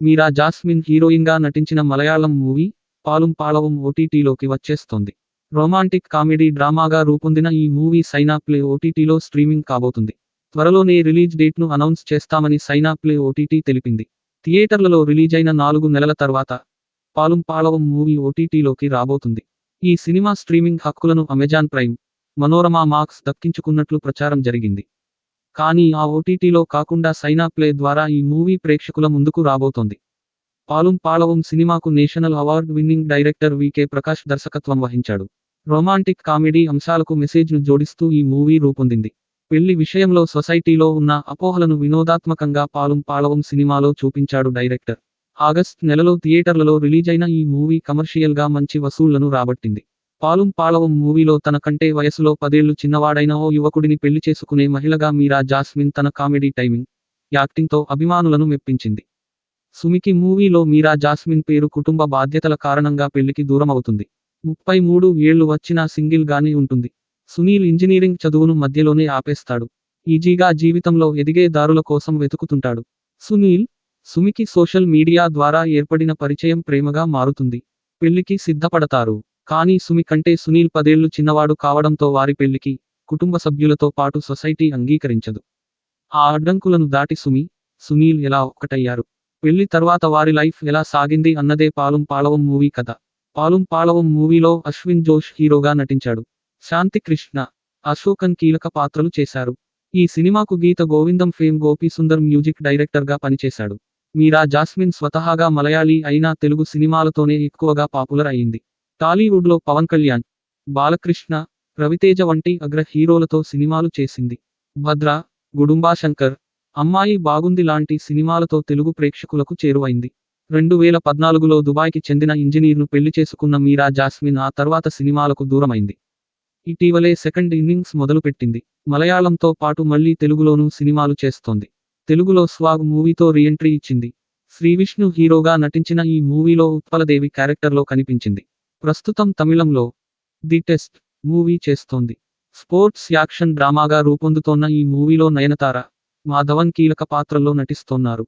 మీరా jasmine హీరోయిన్గా నటించిన Malayalam movie పాలుం పాలవం ఓటీటీలోకి వచ్చేస్తోంది. రొమాంటిక్ కామెడీ డ్రామాగా రూపొందిన ఈ మూవీ సైనా ప్లే ఓటీటీలో స్ట్రీమింగ్ కాబోతుంది. త్వరలోనే రిలీజ్ డేట్ను అనౌన్స్ చేస్తామని సైనా ప్లే ఓటీటీ తెలిపింది. థియేటర్లలో రిలీజ్ అయిన నాలుగు నెలల తర్వాత పాలుం పాలవం మూవీ ఓటీటీలోకి రాబోతుంది. ఈ సినిమా స్ట్రీమింగ్ హక్కులను అమెజాన్ ప్రైమ్ మనోరమా మార్క్స్ దక్కించుకున్నట్లు ప్రచారం జరిగింది. కానీ ఆ ఓటీటీలో కాకుండా సైనా ప్లే ద్వారా ఈ మూవీ ప్రేక్షకుల ముందుకు రాబోతోంది. పాలుం పాళవం సినిమాకు national award winning director VK Prakash దర్శకత్వం వహించాడు. రొమాంటిక్ కామెడీ అంశాలకు మెసేజ్ను జోడిస్తూ ఈ మూవీ రూపొందింది. పెళ్ళి విషయంలో సొసైటీలో ఉన్న అపోహలను వినోదాత్మకంగా పాలుం పాళవం సినిమాలో చూపించాడు డైరెక్టర్. ఆగస్ట్ నెలలో థియేటర్లలో రిలీజ్ అయిన ఈ మూవీ కమర్షియల్గా మంచి వసూళ్ళను రాబట్టింది. పాలుం పాలవం మూవీలో తన కంటే వయసులో పదేళ్ళు చిన్నవాడైన ఓ యువకుడిని పెళ్ళి చేసుకునే మహిళగా మీరా జాస్మిన్ తన కామెడీ టైమింగ్ యాక్టింగ్తో అభిమానులను మెప్పించింది. సుమికి మూవీలో మీరా జాస్మిన్ పేరు కుటుంబ బాధ్యతల కారణంగా పెళ్ళికి దూరమవుతుంది. ముప్పై మూడు ఏళ్ళు వచ్చినా సింగిల్ గానే ఉంటుంది. సునీల్ ఇంజనీరింగ్ చదువును మధ్యలోనే ఆపేస్తాడు. ఈజీగా జీవితంలో ఎదిగే దారుల కోసం వెతుకుతుంటాడు. సునీల్ సుమికి సోషల్ మీడియా ద్వారా ఏర్పడిన పరిచయం ప్రేమగా మారుతుంది. పెళ్ళికి సిద్ధపడతారు. కానీ సుమి కంటే సునీల్ పదేళ్ళు చిన్నవాడు కావడంతో వారి పెళ్ళికి కుటుంబ సభ్యులతో పాటు సొసైటీ అంగీకరించదు. ఆ అడ్డంకులను దాటి సుమి సునీల్ ఎలా ఒక్కటయ్యారు? పెళ్ళి తర్వాత వారి లైఫ్ ఎలా సాగింది అన్నదే పాలుం పాళవం మూవీ కథ. పాలుం పాళవం మూవీలో అశ్విన్ జోష్ హీరోగా నటించాడు. శాంతి కృష్ణ అశోకన్ కీలక పాత్రలు చేశారు. ఈ సినిమాకు గీత గోవిందం ఫేమ్ గోపి సుందర్ మ్యూజిక్ డైరెక్టర్గా పనిచేశాడు. మీరా జాస్మిన్ స్వతహాగా మలయాళీ అయినా తెలుగు సినిమాలతోనే ఎక్కువగా పాపులర్ అయింది. టాలీవుడ్లో పవన్ కళ్యాణ్ బాలకృష్ణ రవితేజ వంటి అగ్ర హీరోలతో సినిమాలు చేసింది. భద్ర గుడుంబాశంకర్ అమ్మాయి బాగుంది లాంటి సినిమాలతో తెలుగు ప్రేక్షకులకు చేరువైంది. రెండు వేల పద్నాలుగులో దుబాయ్కి చెందిన ఇంజనీర్ను పెళ్ళి చేసుకున్న మీరా జాస్మిన్ ఆ తర్వాత సినిమాలకు దూరమైంది. ఇటీవలే సెకండ్ ఇన్నింగ్స్ మొదలుపెట్టింది. మలయాళంతో పాటు మళ్ళీ తెలుగులోనూ సినిమాలు చేస్తోంది. తెలుగులో స్వాగ్ మూవీతో రీఎంట్రీ ఇచ్చింది. శ్రీవిష్ణు హీరోగా నటించిన ఈ మూవీలో ఉత్పలదేవి క్యారెక్టర్లో కనిపించింది. ప్రస్తుతం తమిళంలో ది టెస్ట్ మూవీ చేస్తోంది. స్పోర్ట్స్ యాక్షన్ డ్రామాగా రూపొందుతోన్న ఈ మూవీలో నయనతార మాధవన్ కీలక పాత్రల్లో నటిస్తోన్నారు.